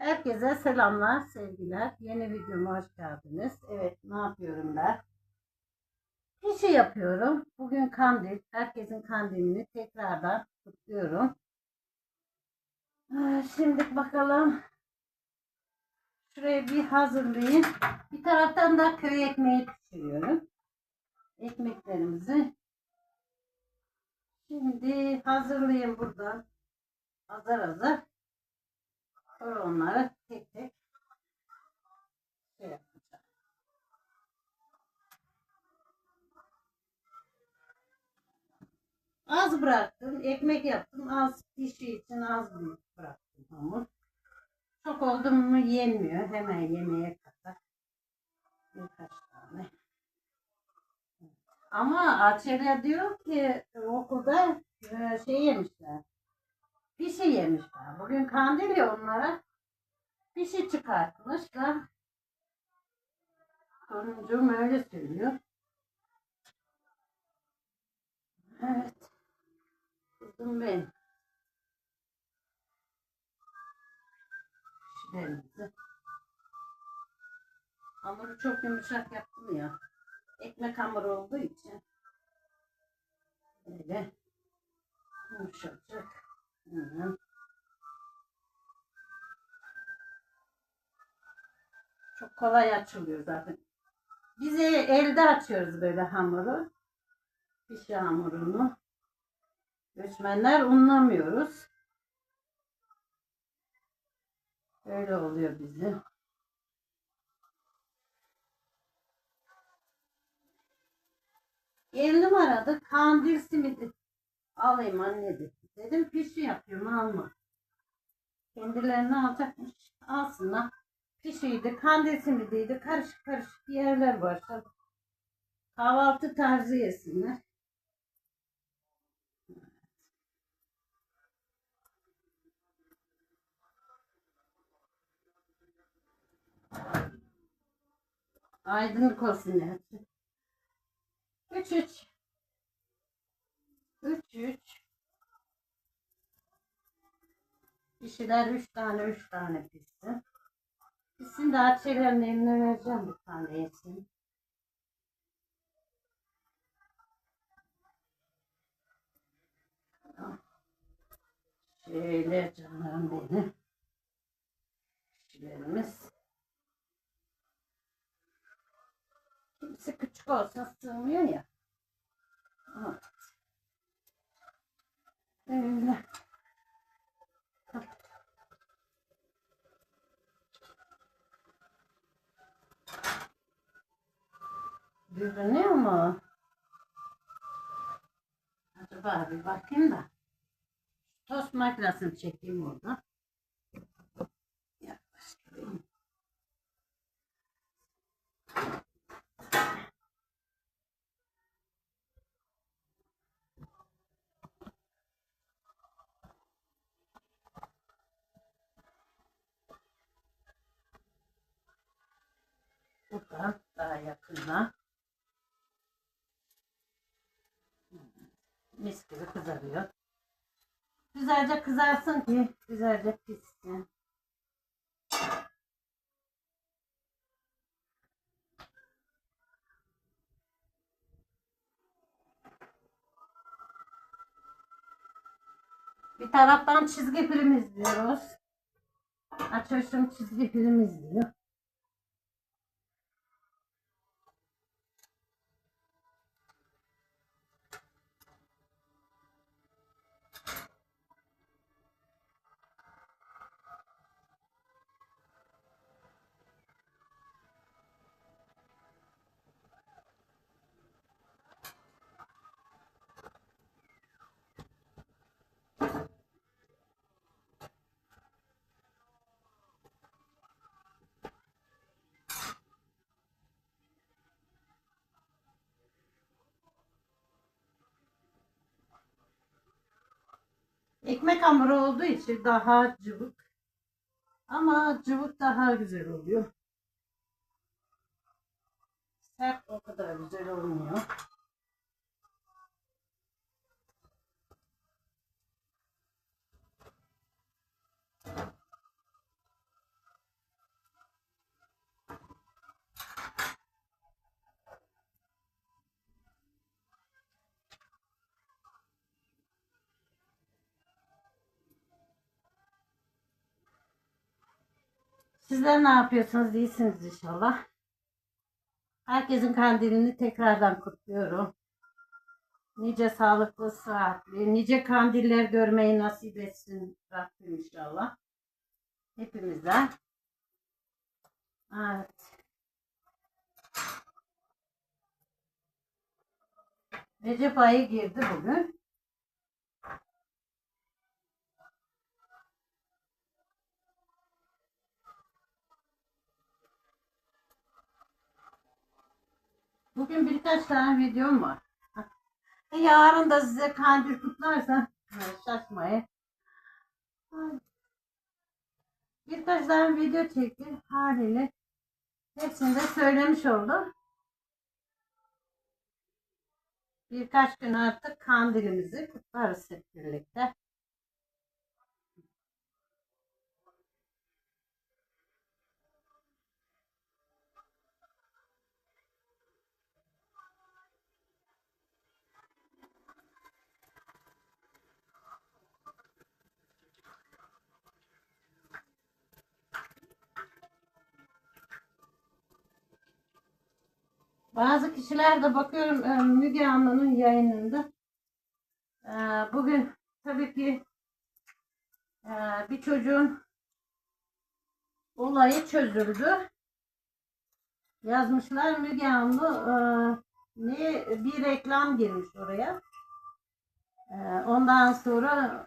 Herkese selamlar, sevgiler. Yeni videoma hoş geldiniz. Evet, ne yapıyorum ben? Pişi yapıyorum. Bugün kandil. Herkesin kandilini tekrardan kutluyorum. Ah, Şimdi bakalım. Şurayı bir hazırlayayım. Bir taraftan da köy ekmeği pişiriyorum. Ekmeklerimizi. Şimdi hazırlayayım buradan. Azar azar. Sonra onları tek tek şey yapacağım. Az bıraktım. Ekmek yaptım. Az pişi için az bıraktım hamur. Çok oldu mu yenmiyor. Hemen yemeğe kadar. Birkaç tane. Ama Açelya diyor ki okulda e, şey yemişler. Bir şey yemişler. Bugün kandil ya onlara bir şey çıkartmış da sonuncum öyle söylüyor. Evet. Kızım benim. Şilerimizi. Hamuru çok yumuşak yaptım ya. Ekmek hamuru olduğu için. Böyle yumuşacık. Çok kolay açılıyor zaten. Biz e- elde açıyoruz böyle hamuru. Pişi hamurunu. Göçmenler unlamıyoruz. Öyle oluyor bize. Gelinim aradı. Kandil simidi alayım anne dedi. Dedim pişi yapıyorum alma. Kendilerini alacakmış. Alsınlar. Pişiydi, kandil simidiydi. Karışık karışık yerler başladı. Kahvaltı tarzı yesinler. Aydınlık olsun hepsi. 3 3 3 3 Dişiler 3 tane 3 tane pişsin. Pişsin de açıyorum eline vereceğim bir tane yesin. Şöyle canlarım benim. Dişilerimiz. Kimse küçük olsa sığmıyor ya. Evet. Öyle. Görünüyor mu? Acaba bir bakayım da. Tost makinesini çekeyim orada. Yaklaştırayım. Burada daha yakında. Mis gibi kızarıyor. Güzelce kızarsın ki güzelce pişsin. Bir taraftan çizgi film izliyoruz. Açmışım çizgi film izliyor. Ekmek hamuru olduğu için daha cıvık. Ama cıvık daha güzel oluyor. Sert o kadar güzel olmuyor. Sizler ne yapıyorsunuz? İyisiniz inşallah. Herkesin kandilini tekrardan kutluyorum. Nice sağlıklı, sıhhatli, nice kandiller görmeyi nasip etsin Rabbim inşallah. Hepimize. Evet. Recep ayı girdi bugün. Bugün birkaç tane videom var. E, Yarın da size kandil kutlarsa şaşmayın. Birkaç tane video çektim haliyle. Hepsini de söylemiş oldum. Birkaç gün artık kandilimizi kutlarız hep birlikte. Bazı kişiler de bakıyorum e, Müge Anlı'nın yayınında. E, Bugün tabii ki e, bir çocuğun olayı çözüldü. Yazmışlar Müge Anlı ne bir reklam girmiş oraya. Ondan sonra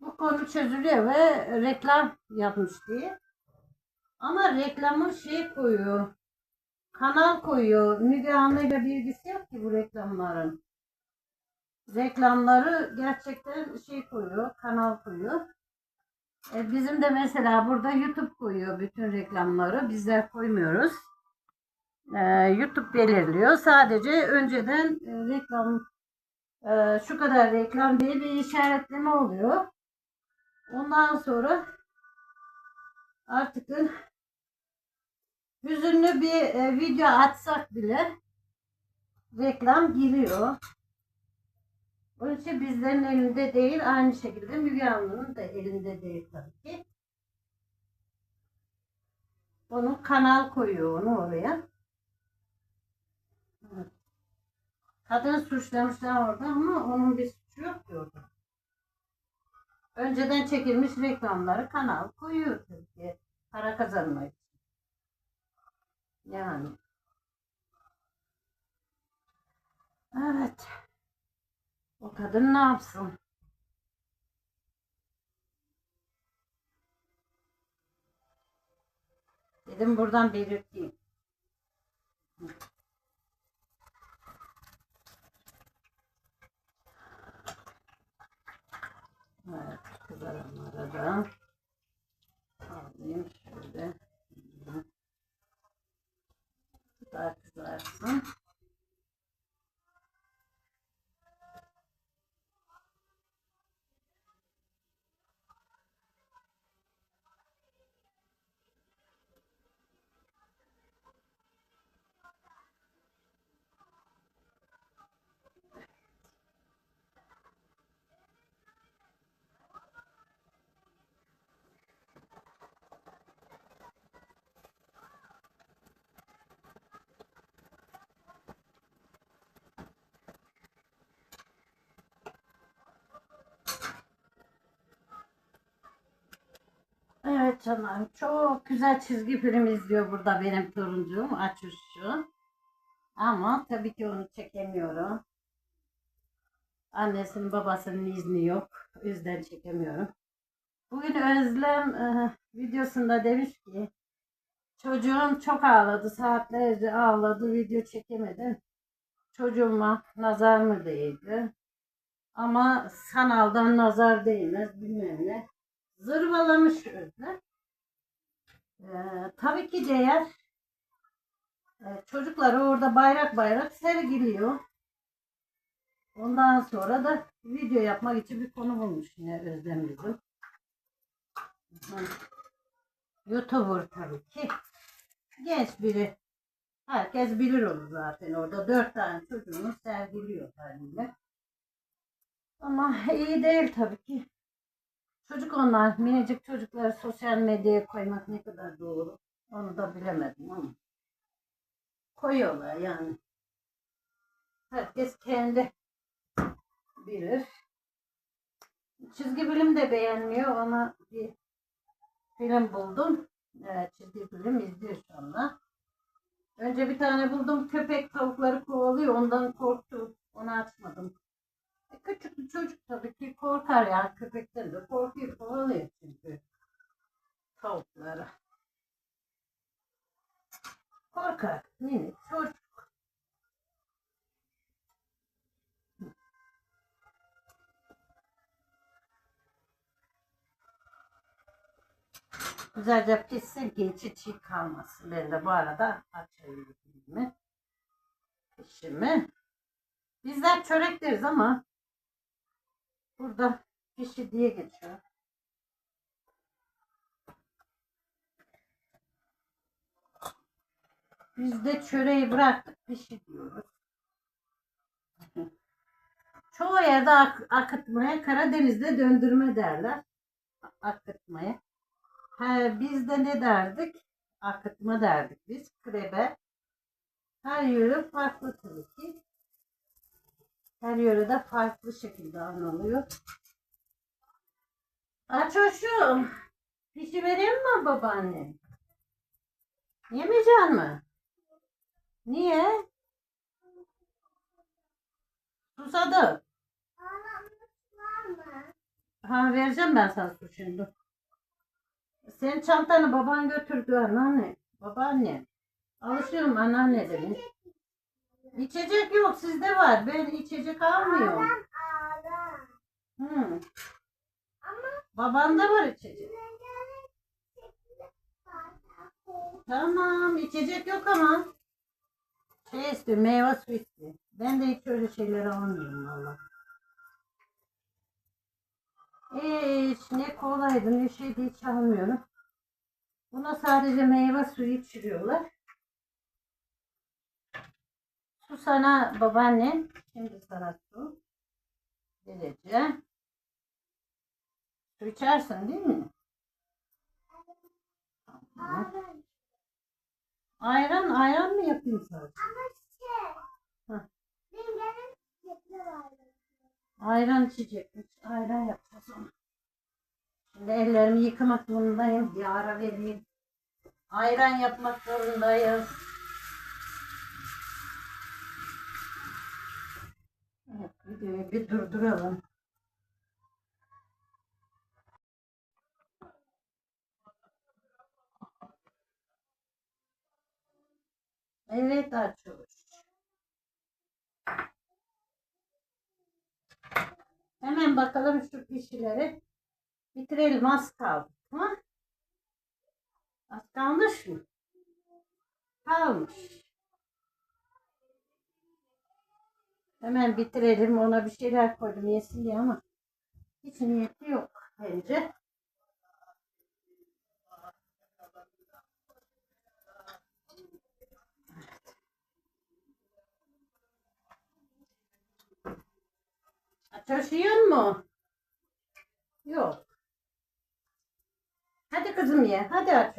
bu konu çözülüyor ve reklam yapmış diye. Ama reklamın şey koyuyor kanal koyuyor. Müge Anlı'yla bilgisi yok ki bu reklamların. Reklamları gerçekten şey koyuyor, kanal koyuyor. E, bizim de mesela burada YouTube koyuyor bütün reklamları. Bizler koymuyoruz. E, YouTube belirliyor. Sadece önceden e, reklam e, şu kadar reklam diye bir işaretleme oluyor. Ondan sonra artık hüzünlü bir e, video atsak bile reklam giriyor. Onun için bizlerin elinde değil. Aynı şekilde Müge Anlı'nın da elinde değil tabii ki. Onu kanal koyuyor onu oraya. Evet. Kadını suçlamışlar orada ama onun bir suçu yok ki orada. Önceden çekilmiş reklamları kanal koyuyor ki. Para kazanmak için. Yani. Evet. O kadın ne yapsın? Dedim buradan belirteyim. Evet, kızaranlara da alayım şöyle. Kızar kızarsın. Evet canım çok güzel çizgi film izliyor burada benim toruncuğum Açuşçu. Ama tabii ki onu çekemiyorum. Annesinin babasının izni yok. O yüzden çekemiyorum. Bugün Özlem e, videosunda demiş ki çocuğum çok ağladı. Saatlerce ağladı. Video çekemedim. Çocuğuma nazar mı değdi? Ama sanaldan nazar değmez bilmem ne zırvalamış özne. Ee, tabii ki değer. Ee, çocukları orada bayrak bayrak sergiliyor. Ondan sonra da video yapmak için bir konu bulmuş yine Özlem bizim. Youtuber tabii ki. Genç biri. Herkes bilir onu zaten. Orada dört tane çocuğunu sergiliyor haliyle. Ama iyi değil tabii ki. Çocuk onlar, minicik çocukları sosyal medyaya koymak ne kadar doğru. Onu da bilemedim ama. Koyuyorlar yani. Herkes kendi bilir. Çizgi film de beğenmiyor. Ona bir film buldum. Evet, çizgi film izliyor şu anda. Önce bir tane buldum. Köpek tavukları kovalıyor. Ondan korktu. Onu açmadım. E, küçük bir çocuk tabii ki korkar yani köpekten de korkuyor. Kovalıyor çünkü tavukları. Korkar. Minik çocuk. Güzelce pişsin ki içi çiğ kalmasın. Ben de bu arada açayım mi? Pişimi. Bizler çörek deriz ama burada pişi diye geçiyor. Biz de çöreği bıraktık pişi diyoruz. Çoğu yerde ak- akıtmaya, Karadeniz'de döndürme derler. Akıtmaya. He, biz de ne derdik? Akıtma derdik biz. Krebe. Her yöre farklı tabii ki. Her yörede farklı şekilde anılıyor. Açoşum. Pişi vereyim mi babaanne? Yemeyecek mi? Niye? Susadı. Ha vereceğim ben sana su şimdi. Senin çantanı baban götürdü anneanne. Babaanne. Alışıyorum anneanne dedim. İçecek yok sizde var. Ben içecek almıyorum. Hı. Babanda var içecek. Tamam içecek yok ama. Şey istiyor meyve suyu istiyor. Ben de hiç öyle şeyleri almıyorum valla. Hiç ne kolaydı ne şeydi hiç almıyorum. Buna sadece meyve suyu içiriyorlar. Su sana babaannem. Şimdi sana su. Vereceğim. Su içersin değil mi? Tamam. Ayran, ayran mı yapayım sadece? Ayran içecekmiş. Ayran yapacağız onu. Şimdi ellerimi yıkamak zorundayım. Bir ara vereyim. Ayran yapmak zorundayız. Evet, videoyu bir durduralım. Evet açıyoruz. Hemen bakalım şu pişileri. Bitirelim az kaldı. Tamam. Az kalmış mı? Kalmış. Hemen bitirelim. Ona bir şeyler koydum yesin diye ama hiç niyeti yok bence. Çalışıyor mu? Yok. Hadi kızım ye. Hadi aç.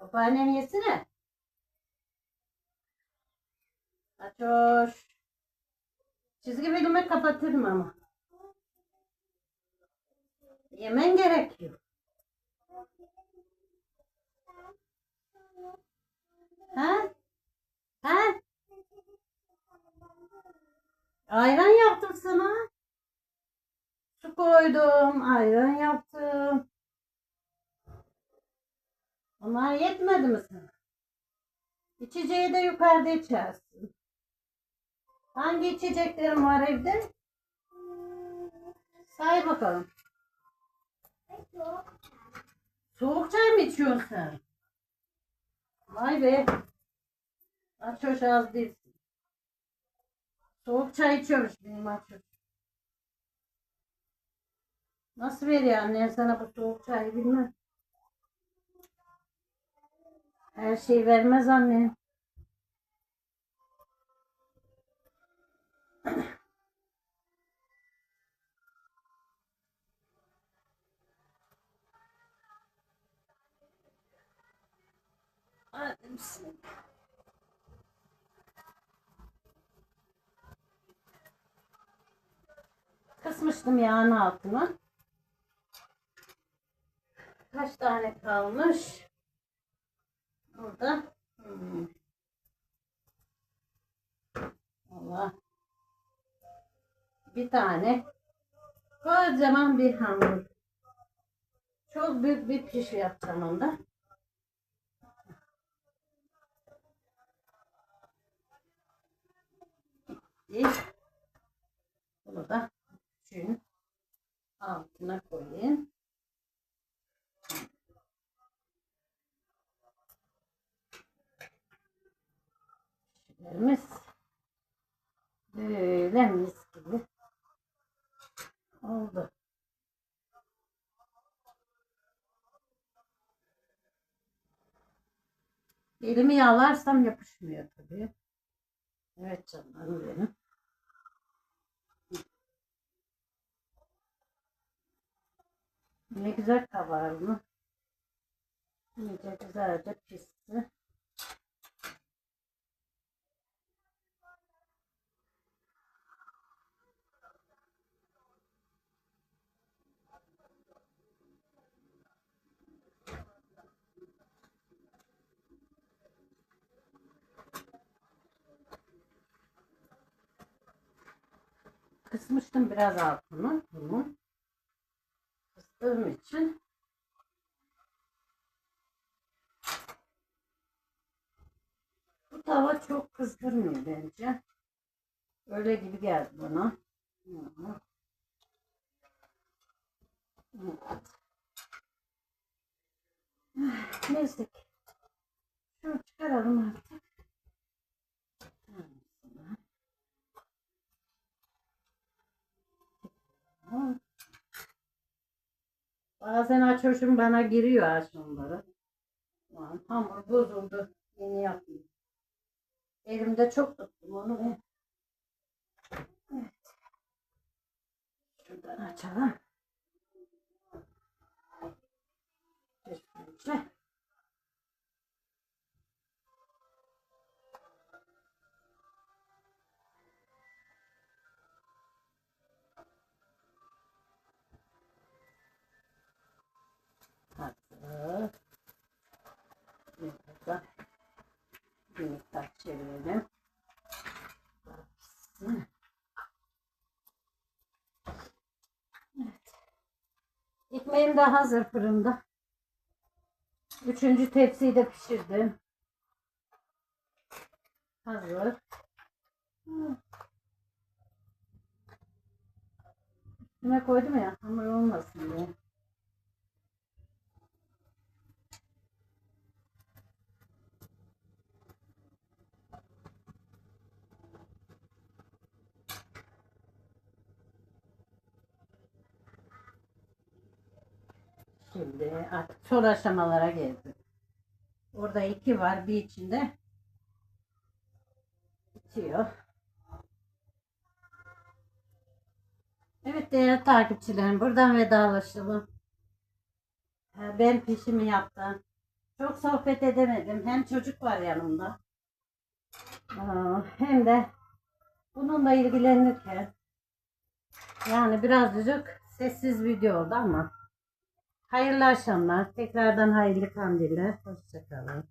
Babaannem yesene. Açoş. Çizgi filmi kapatırım ama. Yemen gerekiyor. Ha? Ha? Ayran yaptım sana. Su koydum. Ayran yaptım. Onlar yetmedi mi sana? İçeceği de yukarıda içersin. Hangi içeceklerin var evde? Say bakalım. Soğuk çay mı içiyorsun sen? Vay be. Aç hoş az değilsin. Soğuk çay içiyormuş benim açım. Nasıl veriyor annen sana bu soğuk çayı bilmem. Her şey vermez anne. Hadi bismillah. Kısmıştım yağın altına. Kaç tane kalmış? Burada. Hmm. Allah. Bir tane. Kocaman bir hamur. Çok büyük bir pişi yapacağım onda. Bitti. Bunu da küçüğün altına koyayım. Pişilerimiz böyle mis gibi oldu. Elimi yağlarsam yapışmıyor tabii. Evet canlarım benim. Ne güzel kabarma. İyice güzelce pişti. Kısmıştım biraz altını. Bunu. Kıstığım için bu tava çok kızdırmıyor bence. Öyle gibi geldi bana. Evet. Neyse. Şunu çıkaralım artık. Hı. Bazen açmışım bana giriyor aşımları. Lan hamur bozuldu. Yeni yapayım. Elimde çok tuttum onu ve evet. Şuradan açalım. Düzgünce. Bir burada bir miktar çevirelim. Evet. Ekmeğim de hazır fırında. Üçüncü tepsiyi de pişirdim. Hazır. Üstüne koydum ya hamur olmasın diye. Şimdi artık son aşamalara geldim. Orada iki var. Bir içinde bitiyor. Evet değerli takipçilerim buradan vedalaşalım. Ben pişimi yaptım. Çok sohbet edemedim. Hem çocuk var yanımda. Hem de bununla ilgilenirken yani birazcık sessiz video oldu ama Hayırlı akşamlar. Tekrardan hayırlı kandiller. Hoşçakalın.